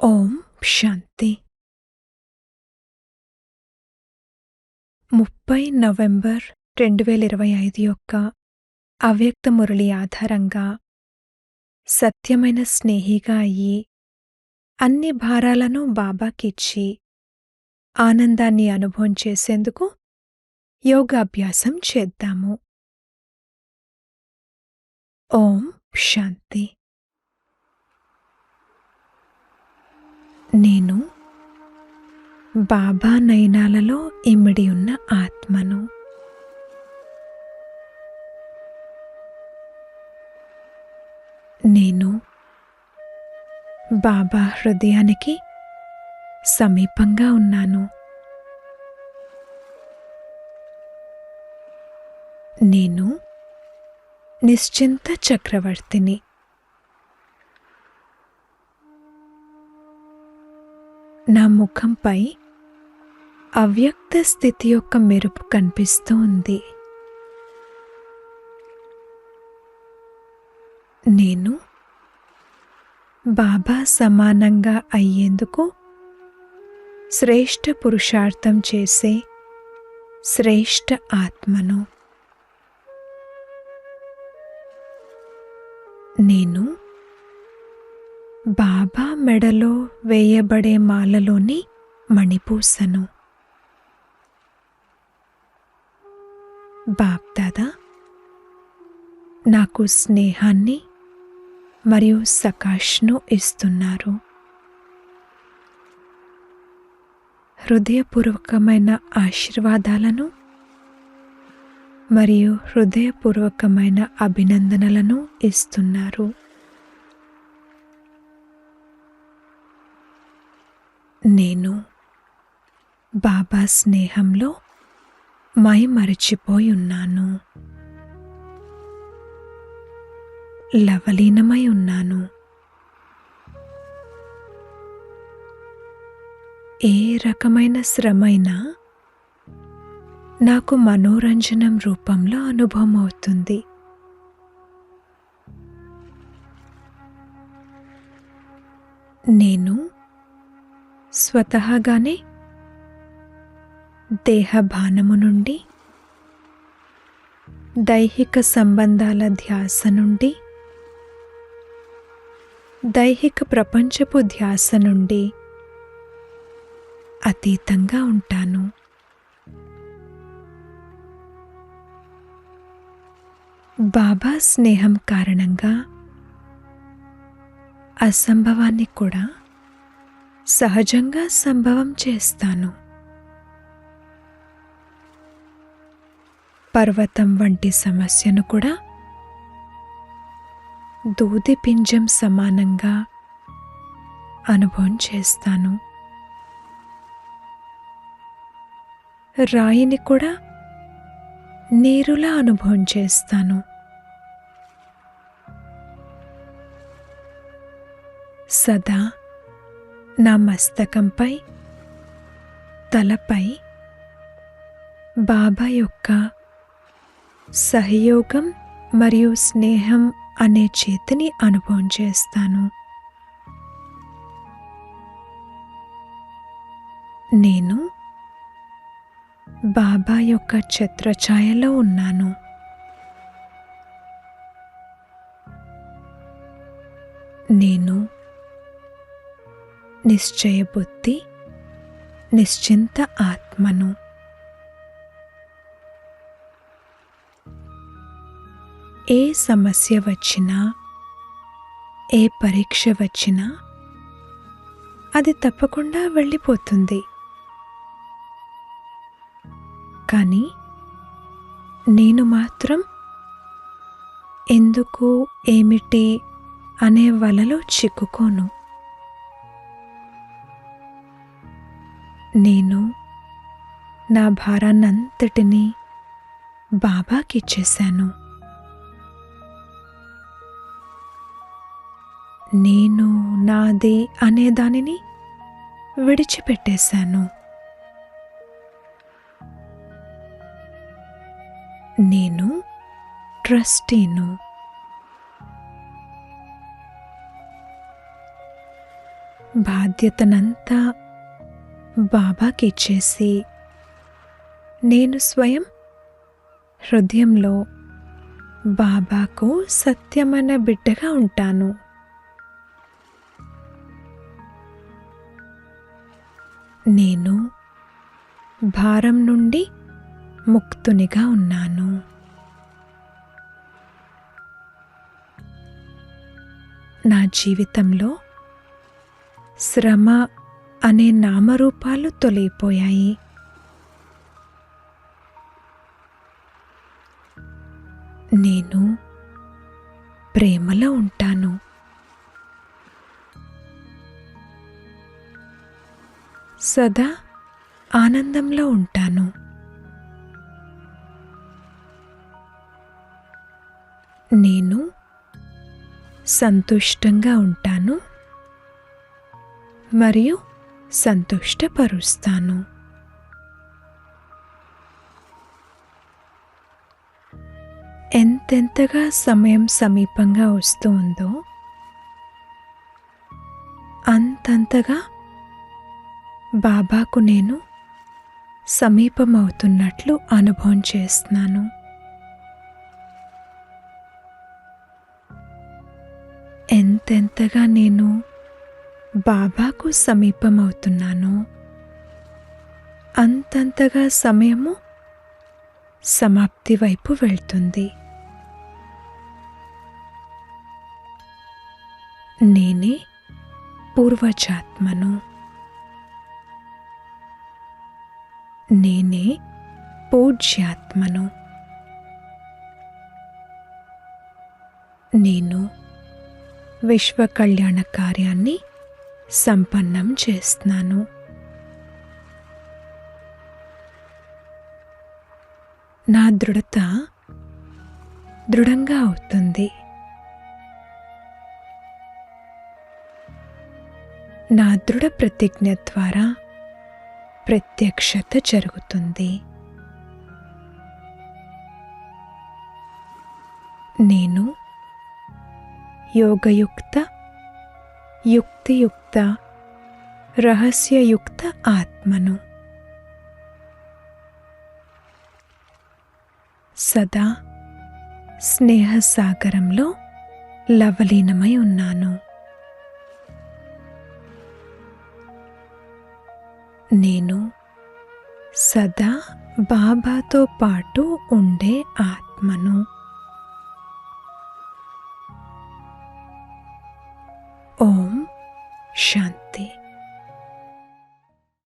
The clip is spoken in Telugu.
ఓం శాంతి. ముప్పై నవంబర్ రెండు వేల ఇరవై ఐదు యొక్క అవ్యక్త మురళి ఆధారంగా సత్యమైన స్నేహిగా అయ్యి అన్ని భారాలను బాబాకిచ్చి ఆనందాన్ని అనుభవం చేసేందుకు యోగాభ్యాసం చేద్దాము. ఓం శాంతి. నేను బాబా నయనాలలో ఇమిడి ఉన్న ఆత్మను. నేను బాబా హృదయానికి సమీపంగా ఉన్నాను. నేను నిశ్చింత చక్రవర్తిని నా ముఖంపై అవ్యక్త స్థితి యొక్క మెరుపు కనిపిస్తూ ఉంది. నేను బాబా సమానంగా అయ్యేందుకు శ్రేష్ఠ పురుషార్థం చేసే శ్రేష్ఠ ఆత్మను. నేను బాబా మెడలో వేయబడే మాలలోని మణిపూసను. బాప్దాదా నాకు స్నేహాన్ని మరియు సకాష్ను ఇస్తున్నారు. హృదయపూర్వకమైన ఆశీర్వాదాలను మరియు హృదయపూర్వకమైన అభినందనలను ఇస్తున్నారు. నేను బాబా స్నేహంలో మై మరచిపోయి ఉన్నాను లవలీనమై ఉన్నాను. ఏ రకమైన శ్రమైనా నాకు మనోరంజనం రూపంలో అనుభవం అవుతుంది. నేను స్వతహాగానే దేహభానము నుండి దైహిక సంబంధాల ధ్యాస నుండి దైహిక ప్రపంచపు ధ్యాస నుండి అతీతంగా ఉంటాను. బాబా స్నేహం కారణంగా అసంభవాన్ని కూడా సహజంగా సంభవం చేస్తాను. పర్వతం వంటి సమస్యను కూడా దూది పింజం సమానంగా అనుభవం చేస్తాను. రాయిని కూడా నీరులా అనుభవం చేస్తాను. సదా నా మస్తకంపై తలపై బాబా యొక్క సహయోగం మరియు స్నేహం అనే చేతిని అనుభవం చేస్తాను. నేను బాబా యొక్క ఛత్రఛాయలో ఉన్నాను. నేను నిశ్చయ బుద్ధి నిశ్చింత ఆత్మను. ఏ సమస్య వచ్చినా ఏ పరీక్ష వచ్చినా అది తప్పకుండా వెళ్ళిపోతుంది. కానీ నేను మాత్రం ఎందుకు ఏమిటి అనే వలలో చిక్కుకోను. నేను నా భారాన్నంతటినీ బాబాకిచ్చేశాను. నేను నాది అనే దానిని విడిచిపెట్టేశాను. నేను ట్రస్టీను. బాధ్యతనంతా బాబాకి ఇచ్చేసి నేను స్వయం హృదయంలో బాబాకు సత్యమైన బిడ్డగా ఉంటాను. నేను భారం నుండి ముక్తునిగా ఉన్నాను. నా జీవితంలో శ్రమ అనే నామరూపాలు తొలగిపోయాయి. నేను ప్రేమలో ఉంటాను. సదా ఆనందంలో ఉంటాను. నేను సంతుష్టంగా ఉంటాను. మరియు సంతుష్టపరుస్తాను ఎంతెంతగా సమయం సమీపంగా వస్తూ ఉందో అంతంతగా బాబాకు నేను సమీపమవుతున్నట్లు అనుభవం చేస్తున్నాను. ఎంతెంతగా నేను బాబాకు సమీపమవుతున్నాను. అంతంతగా సమయము సమాప్తి వైపు వెళ్తుంది. నేనే పూర్వజాత్మను. నేనే పూజ్యాత్మను. నేను విశ్వ కళ్యాణ కార్యాన్ని సంపన్నం చేస్తున్నాను. నా దృఢత దృఢంగా అవుతుంది. నా దృఢ ప్రతిజ్ఞ ద్వారా ప్రత్యక్షత జరుగుతుంది. నేను యోగయుక్త యుక్తియుక్త రహస్యయుక్త ఆత్మను సదా స్నేహసాగరంలో లవలీనమై ఉన్నాను నేను సదా బాబాతో పాటు ఉండే ఆత్మను